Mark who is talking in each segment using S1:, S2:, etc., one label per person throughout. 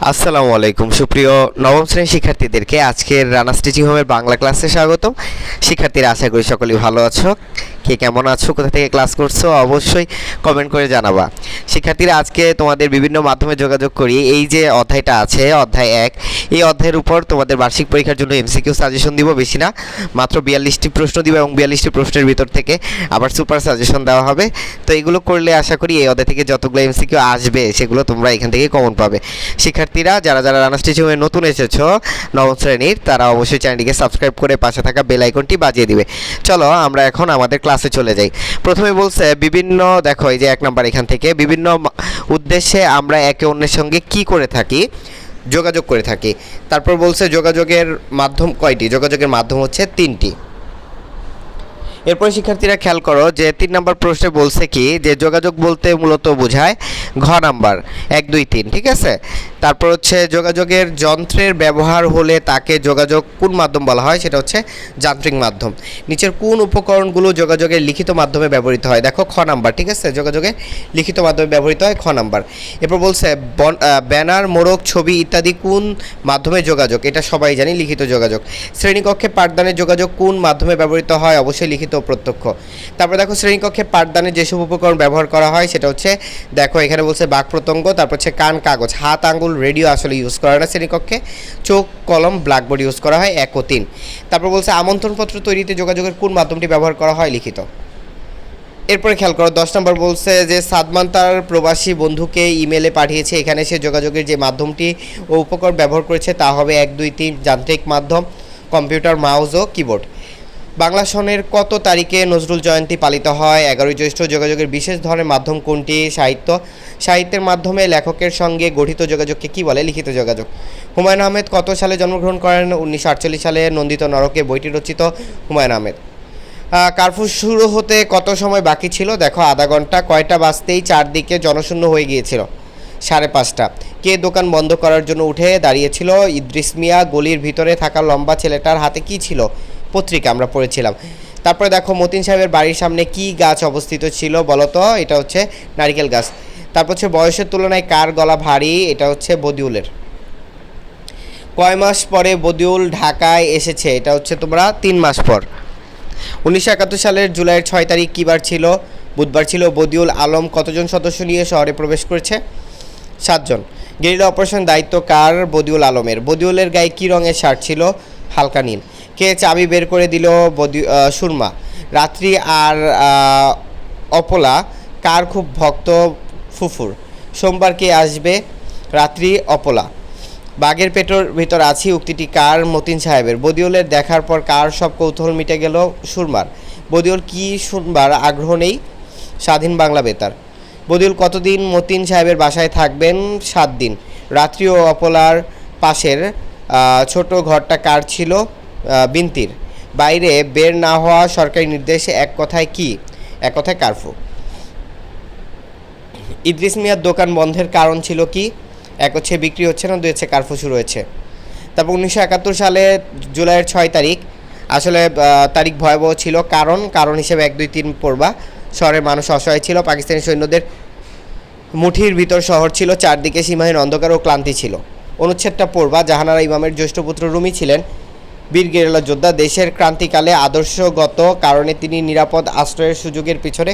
S1: আসসালামু আলাইকুম। সুপ্রিয় নবম শ্রেণির শিক্ষার্থীদেরকে আজকের রানা স্টিচিং হোমের বাংলা ক্লাসে স্বাগতম। শিক্ষার্থীরা, আশা করি সকলেই ভালো আছো। কে কেমন আছো, কোথা থেকে ক্লাস করছ, অবশ্যই কমেন্ট করে জানাবা। শিক্ষার্থীরা, আজকে তোমাদের বিভিন্ন মাধ্যমে যোগাযোগ করি। এই যে অধ্যায়টা আছে, অধ্যায় এক, এই অধ্যায়ের উপর তোমাদের বার্ষিক পরীক্ষার জন্য এমসিকিউ সাজেশন দিব, বেশি না। মাত্র বিয়াল্লিশটি প্রশ্ন দিব এবং বিয়াল্লিশটি প্রশ্নের ভিতর থেকে আবার সুপার সাজেশন দেওয়া হবে। তো এগুলো করলে আশা করি এই অধ্যায় থেকে যতগুলো এমসিকিউ আসবে, সেগুলো তোমরা এখান থেকে কমন পাবে। শিক্ষার্থীরা, যারা যারা রানা স্টেশনে নতুন এসেছ, নবম শ্রেণির, তারা অবশ্যই চ্যানেলটিকে সাবস্ক্রাইব করে পাশে থাকা বেল আইকনটি বাজিয়ে দিবে। চলো, আমরা এখন আমাদের ক্লাসে চলে যাই। প্রথমে বলছে, বিভিন্ন, দেখো, এই যে এক নাম্বার এখান থেকে, বিভিন্ন উদ্দেশ্যে আমরা একে অন্যের সঙ্গে কি করে থাকি? যোগাযোগ করে থাকি। তারপর বলছে, যোগাযোগের মাধ্যম কয়টি? যোগাযোগের মাধ্যম হচ্ছে তিনটি। এরপরে শিক্ষার্থীরা খেয়াল করো যে, তিন নম্বর প্রশ্নে বলছে কি? যে যোগাযোগ বলতে মূলত বোঝায় ঘ নাম্বার, এক, দুই, তিন, ঠিক আছে? তারপর হচ্ছে যোগাযোগের যন্ত্রের ব্যবহার হলে তাকে যোগাযোগ কোন মাধ্যম বলা হয়? সেটা হচ্ছে যান্ত্রিক মাধ্যম। নিচের কোন উপকরণগুলো যোগাযোগের লিখিত মাধ্যমে ব্যবহৃত হয়? দেখো, খ নাম্বার, ঠিক আছে? যোগাযোগে লিখিত মাধ্যমে ব্যবহৃত হয় খ নাম্বার। এরপর বলছে ব্যানার, মোড়ক, ছবি ইত্যাদি কোন মাধ্যমে যোগাযোগ? এটা সবাই জানি, লিখিত যোগাযোগ। শ্রেণীকক্ষে পাঠদানের যোগাযোগ কোন মাধ্যমে ব্যবহৃত হয়? অবশ্যই লিখিত প্রত্যক্ষ। তারপর দেখো, শ্রেণীকক্ষে পাঠদানে যেসব উপকরণ ব্যবহার করা হয়, সেটা হচ্ছে, দেখো, এখানে বলছে বাক প্রত্যঙ্গ, তারপর হচ্ছে কান কাগজ। হাত আঙ্গুল রেডিও আসলে ইউজ করা না শ্রেণীকক্ষে, চোখ কলম ব্ল্যাকবোর্ড ইউজ করা হয় এক ও তিন। তারপর বলছে আমন্ত্রণপত্র তৈরিতে যোগাযোগের কোন মাধ্যমটি ব্যবহার করা হয় লিখিত। এরপরে খেয়াল করো, দশ নম্বর বলছে যে সাদমান তার প্রবাসী বন্ধুকে ইমেলে পাঠিয়েছে, এখানে সে যোগাযোগের যে মাধ্যমটি ও উপকরণ ব্যবহার করেছে তা হবে এক, দুই, তিন যান্ত্রিক মাধ্যম, কম্পিউটার, মাউস ও কিবোর্ড বাংলা সনের কত তারিখে নজরুল জয়ন্তী পালিত হয়? এগারোই জ্যৈষ্ঠ যোগাযোগের বিশেষ ধরনের মাধ্যম কোনটি? সাহিত্য সাহিত্যের মাধ্যমে লেখকের সঙ্গে গঠিত যোগাযোগকে কী বলে? লিখিত যোগাযোগ। হুমায়ুন আহমেদ কত সালে জন্মগ্রহণ করেন? উনিশশো আটচল্লিশ সালে নন্দিত নরকে বইটি রচিত হুমায়ুন আহমেদ। আহ, কারফু শুরু হতে কত সময় বাকি ছিল? দেখো আধা ঘণ্টা কয়টা বাজতেই চারদিকে জনশূন্য হয়ে গিয়েছিল। সাড়ে পাঁচটা। কে দোকান বন্ধ করার জন্য উঠে দাঁড়িয়েছিল? ইদ্রিস মিয়া গলির ভিতরে থাকা লম্বা ছেলেটার হাতে কি ছিল? পত্রিকা আমরা পড়েছিলাম। তারপরে দেখো মতিন সাহেবের বাড়ির সামনে কি গাছ অবস্থিত ছিল বলো তো? এটা হচ্ছে নারিকেল গাছ। তারপর হচ্ছে বয়সের তুলনায় কার গলা ভারী? এটা হচ্ছে বদিউলের। কয় মাস পরে বদিউল ঢাকায় এসেছে? এটা হচ্ছে তোমরা তিন মাস পর। উনিশশো একাত্তর সালের জুলাইয়ের ছয় তারিখ কী বার ছিল? বুধবার ছিল। বদিউল আলম কতজন সদস্য নিয়ে শহরে প্রবেশ করেছে? সাতজন। গেরিলা অপারেশন দায়িত্ব কার? বদিউল আলমের। বদিউলের গায়ে কী রঙের শার্ট ছিল? হালকা নীল। কে চাবি বের করে দিল বদি সুরমা? রাত্রি আর অপলা, কার খুব ভক্ত ফুফুর? সোমবার কে আসবে? রাত্রি, অপলা। বাঘের পেটোর ভিতর আছি, উক্তিটি কার? মতিন সাহেবের। বদিউলের দেখার পর কার সব কৌতূহল মিটে গেল সুরমার। বদিউল, কি শুনবার আগ্রহ নেই? স্বাধীন বাংলা বেতার। বদিউল, কতদিন মতিন সাহেবের বাসায় থাকবেন? সাত দিন। রাত্রি ও অপলার পাশের ছোট ঘরটা কার ছিল? বিনতির। বাইরে বের না হওয়া সরকারি নির্দেশে এক কথায় কি? এক কথায় কারফু। ইদ্রিস মিয়ার দোকান বন্ধের কারণ ছিল কি? এক হচ্ছে বিক্রি হচ্ছে না, দুই হচ্ছে কারফু শুরু হয়েছে। তারপর উনিশশো একাত্তর সালে জুলাইয়ের ছয় তারিখ, আসলে তারিখ ভয়াবহ ছিল। কারণ কারণ হিসেবে এক, দুই, তিন পড়বা। শহরের মানুষ অসহায় ছিল, পাকিস্তানি সৈন্যদের মুঠির ভিতর শহর ছিল, চারদিকে সীমাহীন অন্ধকার ও ক্লান্তি ছিল। অনুচ্ছেদটা পড়বা, জাহানারা ইমামের জ্যেষ্ঠ পুত্র রুমি ছিলেন। বীর গেরিলা যোদ্ধা দেশের ক্রান্তিকালে আদর্শগত কারণে তিনি নিরাপদ আশ্রয়ের সুযোগের পিছনে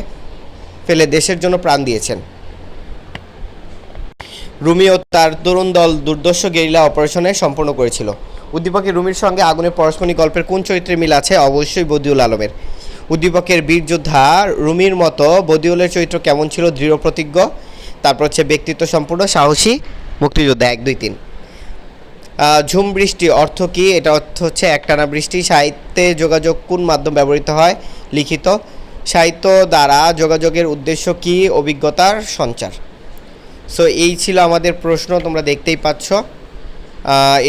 S1: ফেলে দেশের জন্য প্রাণ দিয়েছেন। রুমি ও তার তরুণ দল দুর্দর্শ গেরিলা অপারেশনে সম্পন্ন করেছিল। উদ্দীপকের রুমির সঙ্গে আগুনের পরস্পরিক গল্পের কোন চরিত্রের মিল আছে অবশ্যই বদিউল আলমের। উদ্দীপকের বীর যোদ্ধা রুমির মতো বদিউলের চরিত্র কেমন ছিল, দৃঢ় প্রতিজ্ঞ, তারপর হচ্ছে ব্যক্তিত্ব সম্পূর্ণ সাহসী, মুক্তিযোদ্ধা এক দুই তিন। ঝুম বৃষ্টি, অর্থ কি? এটা অর্থ হচ্ছে একটানা বৃষ্টি। সাহিত্যে যোগাযোগ কোন মাধ্যম ব্যবহৃত হয়? লিখিত। সাহিত্য দ্বারা যোগাযোগের উদ্দেশ্য কি? অভিজ্ঞতার সঞ্চার। সো এই ছিল আমাদের প্রশ্ন, তোমরা দেখতেই পাচ্ছ।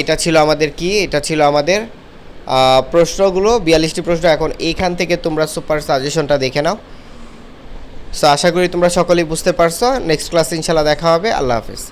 S1: এটা ছিল আমাদের কি? এটা ছিল আমাদের প্রশ্নগুলো। বিয়াল্লিশটি প্রশ্ন, এখন এইখান থেকে তোমরা সুপার সাজেশনটা দেখে নাও। সো আশা করি তোমরা সকলেই বুঝতে পারছ। নেক্সট ক্লাস ইনশাল্লাহ দেখা হবে। আল্লাহ হাফিজ।